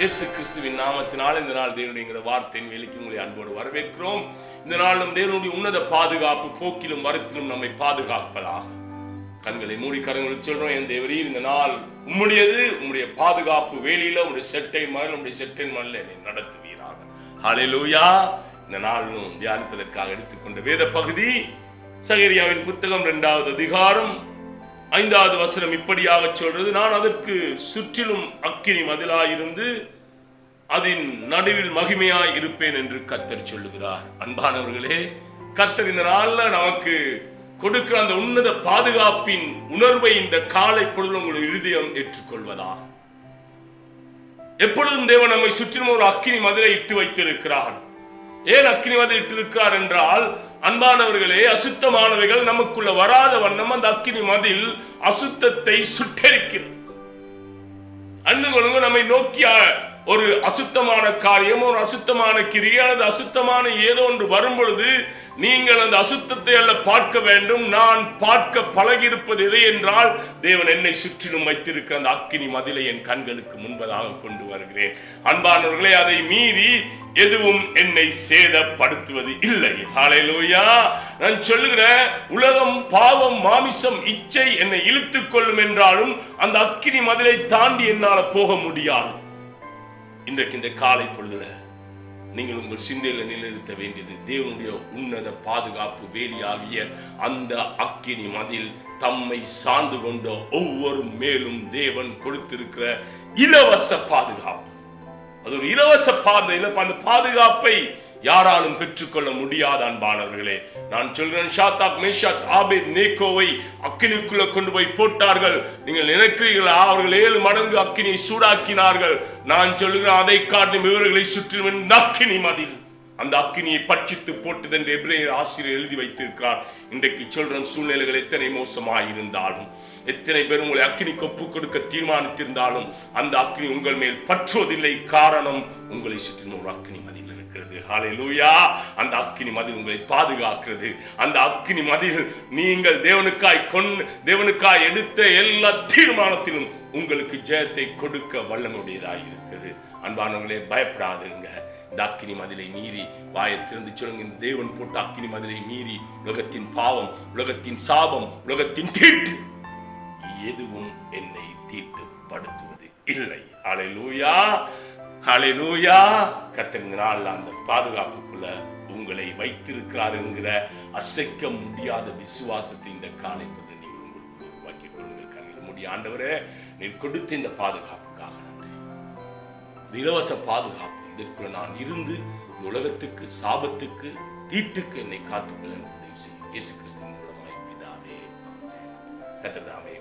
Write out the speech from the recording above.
இயேசு கிறிஸ்துவின் நாமத்தினால் இந்த நாள் தேவனுடைய வார்த்தையின் வேலைக்கு உங்களை அன்போடு வரவேற்கிறோம். இந்த நாளும் தேவனுடைய உன்னத பாதுகாப்பு போக்கிலும் வரத்திலும் நம்மை பாதுகாப்பதாக. கண்களை மூடி கரங்களை சொல்றோம் என் தேவரீர் இந்த நாள் உம்முடையது. உம்முடைய பாதுகாப்பு வேலியில உங்களுடைய செட்டை மகள் உங்களுடைய செட்டை மகள் என்னை நடத்துவீராக. ஹalleluya இந்த நாளும் தியானிப்பதற்காக எடுத்துக்கொண்ட வேத பகுதி சகரியாவின் புத்தகம் இரண்டாவது அதிகாரம் ஐந்தாவது வசனம் இப்படியாக சொல்றது நான் அதற்கு சுற்றிலும் அக்கினி மதிலாயிருந்து அதன் நடுவில் மகிமையாய் இருப்பேன் என்று கத்தர் சொல்லுகிறார். அன்பானவர்களே கத்தர் இந்த நாள்ல நமக்கு கொடுக்கிற அந்த உன்னத பாதுகாப்பின் உணர்வை இந்த காலை பொழுது உங்களுடைய இருதயம் ஏற்றுக்கொள்வதா எப்பொழுதும் தேவன் நம்மை சுற்றிலும் ஒரு அக்கினி மதிலை இட்டு வைத்திருக்கிறார். ஏன் அக்கினி மதில் இட்டிருக்கிறார் என்றால் அன்பானவர்களே அசுத்தமானவைகள் நமக்குள்ள வராத வண்ணம் அந்த அக்கினி மதில் அசுத்தத்தை சுட்டரிக்கிறது. அன்று கொள்ளுங்க நம்மை நோக்கிய ஒரு அசுத்தமான காரியம் ஒரு அசுத்தமான கிரியை அல்லது அசுத்தமான ஏதோ ஒன்று வரும் பொழுது நீங்கள் அந்த அசுத்தத்தை அல்ல பார்க்க வேண்டும். நான் பார்க்க பழகியிருப்பது எது என்றால் தேவன் என்னை சுற்றிலும் வைத்திருக்கிற அந்த அக்கினி மதிலை என் கண்களுக்கு முன்பதாக கொண்டு வருகிறேன். அன்பானவர்களே அதை மீறி எதுவும் என்னை சேதப்படுத்துவது இல்லை. ஹalleluya. நான் சொல்லுகிறேன் உலகம் பாவம் மாமிசம் இச்சை என்னை இழுத்துக் கொள்ளும் என்றாலும் அந்த அக்கினி மதிலை தாண்டி என்னால போக முடியாது. இன்றைக்கு இந்த காலை பொழுதுல நீங்கள் உங்கள் சிந்தையில நிலைநிறுத்த வேண்டியது தேவனுடைய உன்னத பாதுகாப்பு வேலியாகிய அந்த அக்கினி மதில் தம்மை சார்ந்து கொண்ட ஒவ்வொரு மேலும் தேவன் கொடுத்திருக்கிற இலவச பாதுகாப்பு. அது ஒரு இலவச பார்வையில் அந்த பாதுகாப்பை யாராலும் பெற்றுக்கொள்ள முடியாத அன்பானவர்களே. நான் சொல்கிறேன் ஷாத்தாக் மேஷாத் ஆபேத் நேக்கோவை அக்கினிக்குள்ள கொண்டு போய் போட்டார்கள். நீங்கள் நினைக்கிறீர்களா? அவர்கள் ஏழு மடங்கு அக்கினியை சூடாக்கினார்கள். நான் சொல்லுகிறேன் அதை காட்டும் இவர்களை சுற்றிலும் அக்கினி மதில். அந்த அக்கினியை பட்சித்து போட்டது என்று எப்ரேயர் ஆசிரியர் எழுதி வைத்திருக்கிறார். இன்றைக்கு சொல்ற சூழ்நிலைகள் எத்தனை மோசமாக இருந்தாலும் எத்தனை பேர் உங்களை அக்னி கொப்பு கொடுக்க தீர்மானித்திருந்தாலும் அந்த அக்னி உங்கள் மேல் பற்றுவதில்லை. காரணம் உங்களை சுற்றின ஒரு அக்னி மதில் இருக்கிறது. ஹalleluya அந்த அக்கினி மதில் உங்களை பாதுகாக்கிறது. அந்த அக்கினி மதில் நீங்கள் தேவனுக்காய் கொண் தேவனுக்காய் எடுத்த எல்லா தீர்மானத்திலும் உங்களுக்கு ஜெயத்தை கொடுக்க வல்லமுடையதாக இருக்குது. அன்பானவர்களே பயப்படாதுங்க இந்த அக்கினி மதிலை மீறி வாயை திறந்து சொல்லுங்க. தேவன் போட்ட அக்கினி மதிலை மீறி உலகத்தின் பாவம் உலகத்தின் சாபம் உலகத்தின் தீட்டு எதுவும் என்னை தீட்டுப்படுத்துவது இல்லை. ஹalleluya ஹalleluya. கர்த்தர் நாள் அந்த பாதுகாப்புக்குள்ள உங்களை வைத்திருக்கிறார் என்கிற அசைக்க முடியாத விசுவாசத்தை இந்த காலை பொழுது நீங்கள் உங்களுக்கு உருவாக்கிக் கொள்ளுங்கள் கண்ணில் முடிய ஆண்டவரே நீர் கொடுத்த இந்த பாதுகாப்புக்காக நன்றி. இந்த இலவச பாதுகாப்பு. இதற்குள்ள நான் இருந்து இந்த உலகத்துக்கு சாபத்துக்கு தீட்டுக்கு என்னை காத்துக்கொள்ள உதவி செய்யும். இயேசு கிறிஸ்துவின் மூலமாய் பிதாவே கத்ததாமே